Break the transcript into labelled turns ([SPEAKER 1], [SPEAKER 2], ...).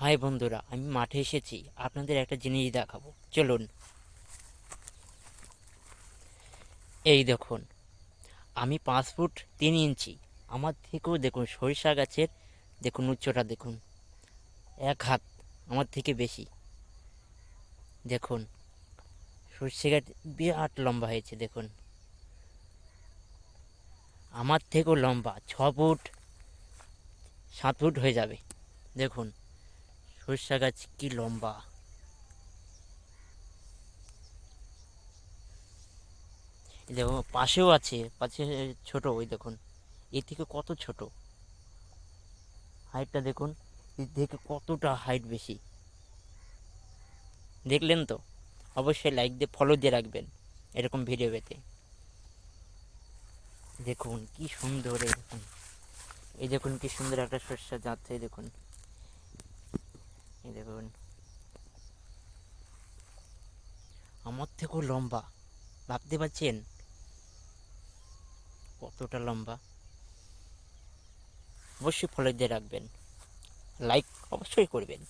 [SPEAKER 1] High বন্ধুরা, আমি মাঠে এসেছি। আপনাদের একটা জিনিস দেখাবো। চলুন। এই দেখুন, আমি পাঁচ ফুট তিন ইঞ্চি। আমার থেকেও দেখুন, সরিষা গাছের, দেখুন উচ্চটা দেখুন, এক হাত আমার থেকে বেশি। দেখুন, সর্ষে গাছ বিরাট লম্বা হয়েছে, দেখুন। আমার থেকেও লম্বা, ছ ফুট, সাত ফুট হয়ে যাবে। দেখুন। সরষা গাছ কি লম্বা? দেখো, পাশেও আছে, পাশে ছোট, ওই দেখুন। এর থেকে কত ছোট? হাইটটা দেখুন, এর থেকে কতটা হাইট বেশি? দেখলেন তো? অবশ্যই লাইক দিয়ে ফলো দিয়ে রাখবেন এরকম ভিডিও পেতে। দেখুন কি সুন্দর দেখুন এই দেখুন কি সুন্দর একটা শস্য যাচ্ছে দেখুন। দেখুন আমার থেকেও লম্বা, ভাবতে পারছেন? কতটা লম্বা? অবশ্যই ফলো দিয়ে রাখবেন। লাইক অবশ্যই করবেন।